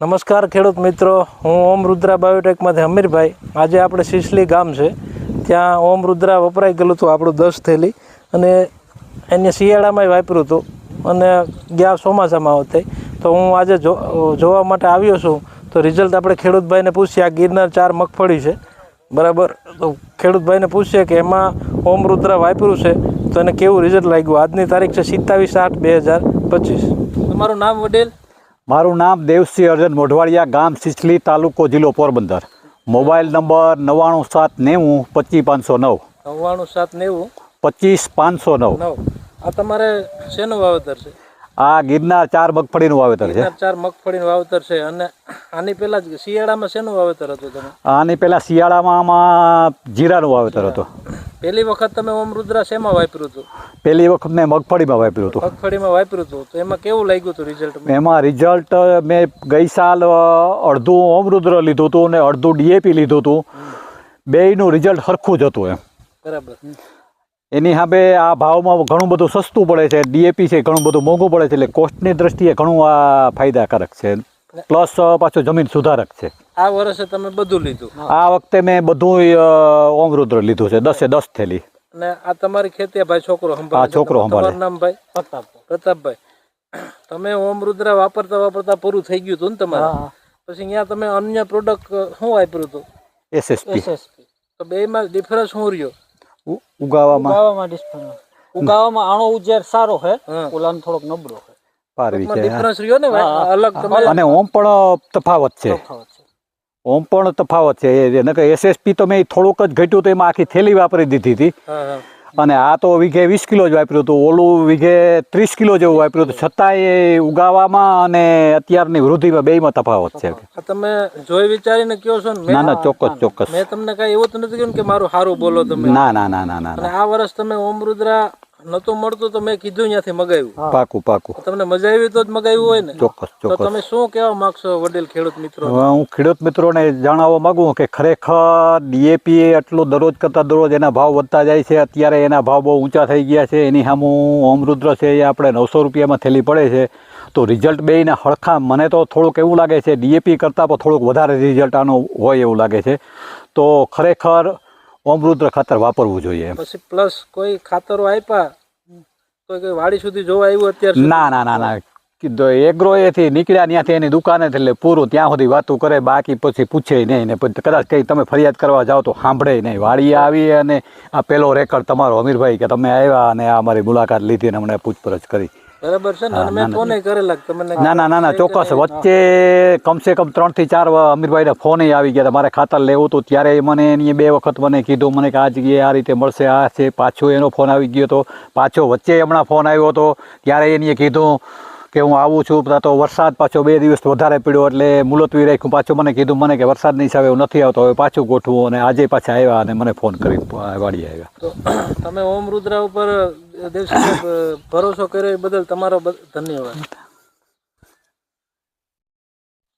નમસ્કાર ખેડૂત મિત્રો, હું ઓમ રુદ્રા બાયોટેકમાંથી હમીરભાઈ આજે આપણે સિસલી ગામ છે. ત્યાં ઓમ રુદ્રા વપરાઈ ગયેલું હતું આપણું દસ થેલી. અને એને શિયાળામાંય વાપર્યું હતું. અને ગયા ચોમાસામાં વખતે તો હું આજે જોવા માટે આવ્યો છું. તો રિઝલ્ટ આપણે ખેડૂતભાઈને પૂછીએ. આ ગિરનાર ચાર મગફળી છે. બરાબર? તો ખેડૂતભાઈને પૂછીએ કે એમાં ઓમ રુદ્રા વાપર્યું છે. તો એને કેવું રિઝલ્ટ લાગ્યું? આજની તારીખ છે સિત્તાવીસ આઠ બે હજાર પચીસ. તમારું નામ વડીલ? મારું નામ દેવસિંહ અર્જન મોઢવાડિયા ગામ સિસલી તાલુકો જિલ્લો પોરબંદર. મોબાઈલ નંબર નવ્વાણું સાત નેવું પચીસ પાંચસો નવ. નવ્વાણું સાત નેવું? પચીસ પાંચસો નવ. આ તમારે શેનું વાવેતર છે? આ ગિરનાર ચાર મગફળીનું વાવેતર છે. ચાર મગફળીનું વાવેતર છે. અને આની પહેલા જ શિયાળામાં શેનું વાવેતર હતું તમે આની પહેલાં શિયાળામાં જીરાનું વાવેતર હતું. પહેલી વખત તમે ઓમ રુદ્રા શેમાં વાપર્યું હતું? પહેલી વખત મેં મગફળીમાં વાપર્યું હતું. મગફળીમાં વાપર્યું હતું. તો એમાં કેવું લાગ્યું હતું રિઝલ્ટ એમાં રિઝલ્ટ મેં ગઈ સાલ અડધું ઓમરુદ્ર લીધું હતું અને અડધું ડીએપી લીધું હતું. બેયનું રિઝલ્ટ સરખું જ હતું એમ. બરાબર. એની સામે આ ભાવમાં ઘણું બધું સસ્તું પડે છે. ડીએપી છે ઘણું બધું મોંઘું પડે છે. એટલે કોસ્ટની દ્રષ્ટિએ ઘણું આ ફાયદાકારક છે. પ્લસ પાછું જમીન સુધારક છે. આ વર્ષે તમે બધું લીધું? આ વખતે મેં બધું ઓમરુદ્ર લીધું છે. દસે દસ થેલી. અને આ તમારી ખેતી ભાઈ છોકરો સંભાળે. છોકરો સંભાળે. નામ ભાઈ? પ્રતાપ પ્રતાપભાઈ. તમે ઓમરુદ્ર વાપરતા વાપરતા પૂરું થઈ ગયું હતું ને તમારે? પછી અહીંયા તમે અન્ય પ્રોડક્ટ શું વાપર્યું હતું? એસએસપી. તો બેમાં ડિફરન્સ શું રહ્યો? ઉગાવામાં. ઉગાવામાં ડિફરન્સ ઉગાવામાં આણો ઉજેર સારો હે. હા. ઓલાનો થોડોક નબળો પારવી છે ડિફરન્સ રહ્યો ને અલગ અને ઓમ પણ તફાવત છે. ઓમ પણ તફાવત છે. એસએસપી તો મેં થોડુંક જ ઘટ્યું તો એમાં આખી થેલી વાપરી દીધી હતી. હા હા. અને આ તો વીઘે વીસ કિલો જ વાપર્યું હતું. ઓલું વીઘે ત્રીસ કિલો જેવું વાપર્યું હતું. છતાંય એ ઉગાવામાં અને અત્યારની વૃદ્ધિમાં બેયમાં તફાવત છે. તમે જોઈ વિચારીને કયો છો ને ના ના ચોક્કસ ચોક્કસ. મેં તમને કઈ એવું તો નથી કહ્યું કે મારું સારું બોલો તમે. ના ના ના ના ના ના. આ વર્ષ તમે ઓમ રુદ્રા નતું મળતું તો મેં કીધું ત્યાંથી મગાવ્યું. પાકું પાકું. તમને મજા આવી તો જ મગાવ્યું હોય ને? ચોક્કસ તો ચોક્કસ. તમે શું કહેવા માંગશો વડીલ ખેડૂત મિત્રો હું ખેડૂત મિત્રોને જણાવવા માંગુ કે ખરેખર ડીએપી એટલો દરરોજ કરતાં દરરોજ એના ભાવ વધતા જાય છે. અત્યારે એના ભાવ બહુ ઊંચા થઈ ગયા છે. એની સામુ અમૃદ્ર છે એ આપણે નવસો રૂપિયામાં થેલી પડે છે. તો રિઝલ્ટ બેયના હળખા મને તો થોડુંક એવું લાગે છે ડીએપી કરતાં પણ થોડુંક વધારે રિઝલ્ટ આનું હોય એવું લાગે છે. તો ખરેખર ઓમરુદ્ર ખાતર વાપરવું જોઈએ પછી પ્લસ કોઈ ખાતરો આપ્યા કોઈ કોઈ વાડી સુધી જોવા આવ્યું અત્યારે ના ના ના ના. કીધો એગ્રો એથી નીકળ્યા ત્યાંથી એની દુકાને એટલે પૂરું ત્યાં સુધી વાતું કરે બાકી પછી પૂછે નહીં ને પછી કદાચ કંઈ તમે ફરિયાદ કરવા જાઓ તો સાંભળે નહીં. વાડીએ આવી અને આ પેલો રેકર્ડ તમારો અમીરભાઈ કે તમે આવ્યા અને આ અમારી મુલાકાત લીધી અને અમને પૂછપરછ કરી. બરાબર છે ને? મેં ફોન કરેલા તમને ના ના ના ના ચોક્કસ. વચ્ચે કમસે કમ ત્રણથી ચાર અમીરભાઈના ફોન આવી ગયા મારે ખાતર લેવું હતું ત્યારે મને એની બે વખત મને કીધું મને કે આ જગ્યાએ આ રીતે મળશે આ છે. પાછો એનો ફોન આવી ગયો હતો. પાછો વચ્ચે હમણાં ફોન આવ્યો હતો ત્યારે એનીએ કીધું કે હું આવું છું. તો વરસાદ પાછો બે દિવસ વધારે પડ્યો એટલે મુલતવી રાખ્યું. પાછું મને કીધું મને કે વરસાદની હિસાબે હું નથી આવતો. હવે પાછું ગોઠવું. અને આજે પાછા આવ્યા અને મને ફોન કરી વાળી આવ્યા. તમે ઓમ રુદ્રા ઉપર દેવસિંહ ભરોસો કર્યો એ બદલ તમારો ધન્યવાદ.